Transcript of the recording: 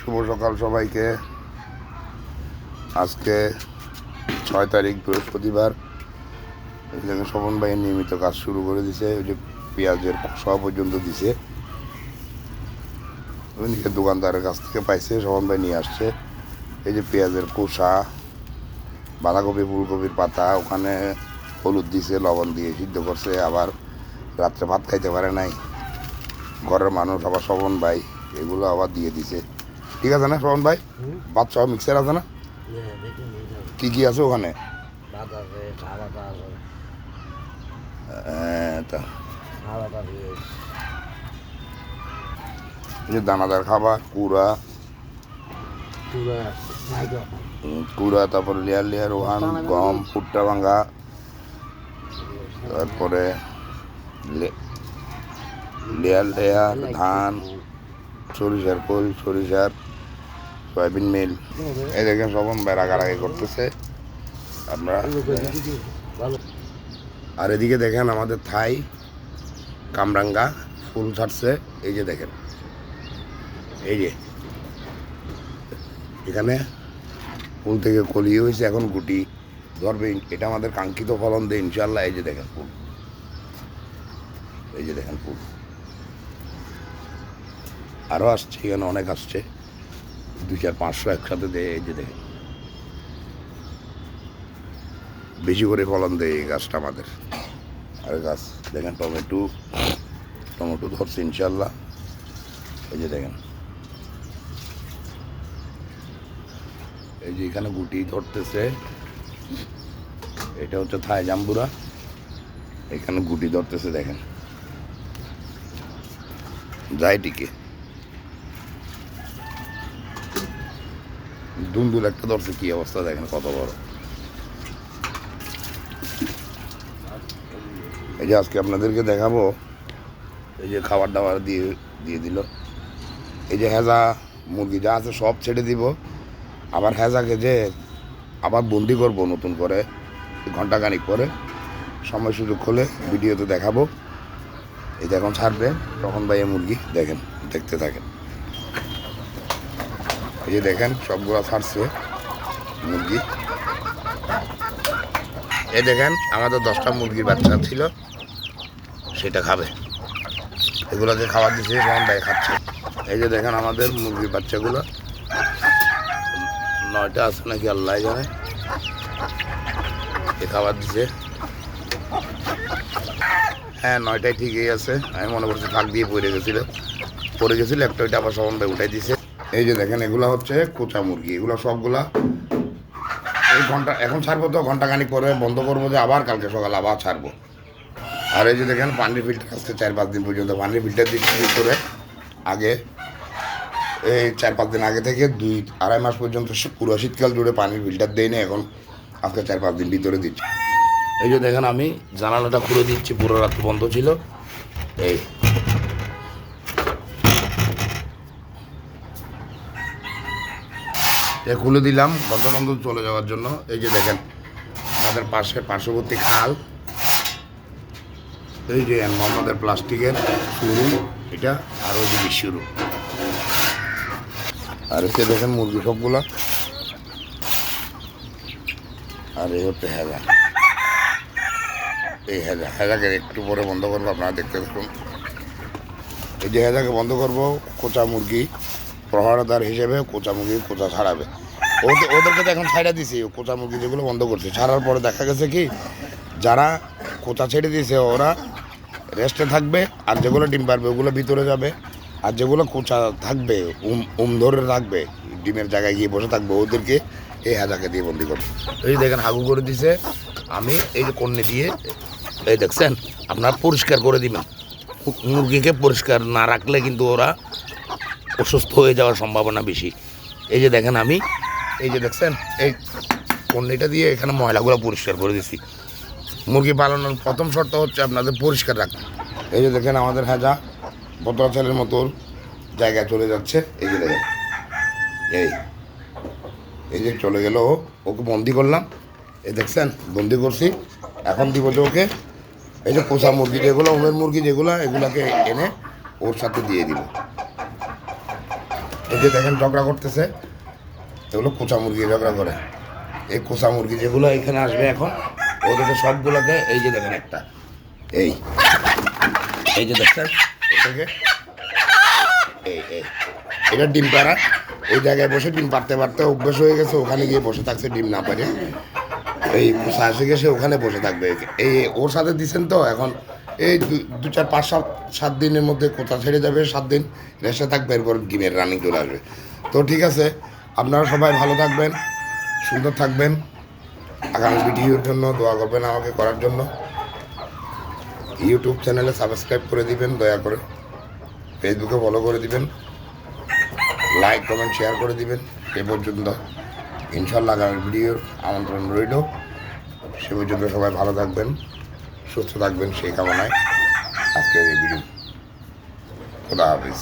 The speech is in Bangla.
শুভ সকাল সবাইকে। আজকে ছয় তারিখ বৃহস্পতিবার। শোভন ভাই নিয়মিত কাজ শুরু করে দিছে, ওই যে পেঁয়াজের খোসা পর্যন্ত দিছে। নিজের দোকানদারের কাছ থেকে পাইছে শোভন ভাই নিয়ে আসছে। এই যে পেঁয়াজের খোসা, বাঁধাকপি, ফুলকপির পাতা, ওখানে হলুদ দিছে, লবণ দিয়ে সিদ্ধ করছে, আবার রাত্রে ভাত খাইতে পারে নাই। ঘরের মানুষ আবার শোভন ভাই, এগুলো আবার দিয়ে দিছে। ঠিক আছে না শোভন ভাই? ভাত সহ মিক্সার আছে না? কি কি আছে ওখানে? হ্যাঁ, যে দানাদার খাবার কুড়া। কুড়া তারপর লেয়ার লেয়ার ওহান গম ভুট্টা ভাঙা। তারপরে লে- লেয়ার লেয়ার ধান সরিষার খোল সরিষার সয়াবিন মিল এই দেখেন সবন ভাই রাগারাগি করতেছে। আমরা আর এদিকে দেখেন আমাদের থাই কামরাঙ্গা ফুল ছাড়ছে, এই যে দেখেন। এই যে এখানে ফুল থেকে কলি হয়েছে, এখন গুটি ধরবে। এটা আমাদের কাঙ্ক্ষিত ফলন দেয় ইনশাল্লাহ এই যে দেখেন ফুল। এই যে দেখেন ফুল। আরও আসছে, এখানে অনেক আসছে। দুই চার পাঁচশো একসাথে দেয়, এই যে দেখেন। বেশি করে ফলন দেয় এই গাছটা আমাদের। আর গাছ, দেখেন টমেটো টমেটো ধরছে ইনশাল্লাহ। এই যে দেখেন। এই যে এখানে গুটি ধরতেছে। এটা হচ্ছে থাই জাম্বুরা। এখানে গুটি ধরতেছে, দেখেন। যায় টিকে। দুন্দুল একটা ধরছে, কি অবস্থা দেখেন, কত বড়। এই যে আজকে আপনাদেরকে দেখাবো, এই যে খাবার দাবার দিয়ে দিয়ে দিল। এই যে হেজা মুরগি যা আছে সব ছেড়ে দিব। আবার হেজাকে যে আবার বন্দি করব নতুন করে, ঘন্টাখানিক পরে। সময় সুযোগ হলে ভিডিওতে দেখাবো। এই যে এখন ছাড়বে, তখন ভাই মুরগি দেখেন, দেখতে থাকেন। এই যে দেখেন, সবগুলো ছাড়ছে মুরগি। এই দেখেন, আমাদের দশটা মুরগির বাচ্চা ছিল, সেটা খাবে। এগুলোকে খাবার দিচ্ছে সমান ভাই খাচ্ছে। এই যে দেখেন, আমাদের মুরগির বাচ্চাগুলো। নয়টা আছে নাকি, আল্লাহ জানে। এ খাবার দিছে। হ্যাঁ নয়টায় ঠিকই আছে। আমি মনে করছি ফাঁক দিয়ে পড়ে গেছিল। পড়ে গেছিল, একটা ওইটা আবার ভাই উঠাই দিছে। এই যে দেখেন, এগুলো হচ্ছে কোচা মুরগি। এগুলো সবগুলা এই ঘণ্টা এখন ছাড়বো তো, ঘন্টাখানিক পরে বন্ধ করব যে আবার কালকে সকালে আবার ছাড়বো। আর এই যে দেখেন, পানির ফিল্টার আসছে চার পাঁচ দিন পর্যন্ত। পানির ফিল্টার দিচ্ছি ভিতরে আগে এই চার পাঁচ দিন আগে থেকে দুই, আড়াই মাস পর্যন্ত পুরো শীতকাল জুড়ে পানির ফিল্টার না এখন আজকে চার পাঁচ দিন ভিতরে দিচ্ছি। এই যে দেখেন, আমি জানালাটা খুলে দিচ্ছি, পুরো রাত বন্ধ ছিল। এই এ খুলে দিলাম বন্ধ চলে যাওয়ার জন্য। এই যে দেখেন, আমাদের পাশে পার্শ্ববর্তী খাল। এই যে মোহাম্মদের প্লাস্টিকের শুরু এটা আর ওই যে শুরু আর এসে দেখেন মুরগি সবগুলা। আর এই হচ্ছে হেজা এই হেজা, হেজাকে একটু পরে বন্ধ করব, আপনারা দেখতে থাকুন। এই যে হেজাকে বন্ধ করব, কোচা মুরগি। প্রহরাদার হিসেবে কোচা মুরগি কোচা ছাড়াবে। ওদের, ওদেরকে তো এখন ছাড়া দিছি কোচা মুরগি যেগুলো বন্ধ করছে। ছাড়ার পরে দেখা গেছে কি, যারা কোচা ছেড়ে দিয়েছে, ওরা রেস্টে থাকবে, আর যেগুলো ডিম পারবে, ওগুলো ভিতরে যাবে। আর যেগুলো কোচা থাকবে, উম উম ধরে থাকবে ডিমের জায়গায় গিয়ে বসে থাকবে, ওদেরকে এই হাজাকে দিয়ে বন্দি করবে। এই দেখেন, হাগু করে দিছে। আমি এই যে কন্যে দিয়ে, এই দেখছেন, আপনার পরিষ্কার করে দিবেন। মুরগিকে পরিষ্কার না রাখলে কিন্তু ওরা অসুস্থ হয়ে যাওয়ার সম্ভাবনা বেশি। এই যে দেখেন আমি, এই যে দেখছেন, এই কন্যিটা দিয়ে এখানে ময়লাগুলো পরিষ্কার করে দিছি। মুরগি পালনের প্রথম শর্ত হচ্ছে আপনাদের পরিষ্কার রাখা। এই যে দেখেন আমাদের বতরা ছেলের মতো জায়গায় চলে যাচ্ছে। এই যে দেখেন, এই এই যে চলে গেল ওকে বন্দি করলাম। এই দেখছেন, বন্দি করছি। এখন দিব যে ওকে, এই যে পোষা মুরগি যেগুলো ওমের মুরগি যেগুলো, এগুলাকে এনে ওর সাথে দিয়ে দিব। এই যে দেখেন ঝগড়া করতেছে, এগুলো কোচা মুরগি ঝগড়া করে। এই কোচা মুরগি যেগুলো এখানে আসবে এখন ওদেরকে সবগুলোকে এই যে দেখেন একটা। এই এই যে দেখছেন এটাকে এই এই, এটা ডিম পাড়া। ওই জায়গায় বসে ডিম পারতে পারতে অভ্যেস হয়ে গেছে, ওখানে গিয়ে বসে থাকছে ডিম না পারে এই কোচা এসে গেছে ওখানে বসে থাকবে। এই, ওর সাথে দিছেন তো এখন এই দু- চার, পাঁচ, সাত সাত দিনের মধ্যে কোথা ছেড়ে যাবে, সাত দিন রেসে থাকবে, এরপর ডিমের রানিং চলে আসবে। তো ঠিক আছে, আপনারা সবাই ভালো থাকবেন, সুন্দর থাকবেন। আগামী ভিডিওর জন্য দোয়া করবেন আমাকে করার জন্য। ইউটিউব চ্যানেলে সাবস্ক্রাইব করে দিবেন, দয়া করে। ফেসবুকে ফলো করে দিবেন। লাইক কমেন্ট শেয়ার করে দিবেন। এ পর্যন্ত ইনশাল্লাহ আগামী ভিডিওর আমন্ত্রণ রইল। সে পর্যন্ত সবাই ভালো থাকবেন। সুস্থ থাকবেন সেই কামনায় আজকের এই ভিডিও। খোদা হাফিজ।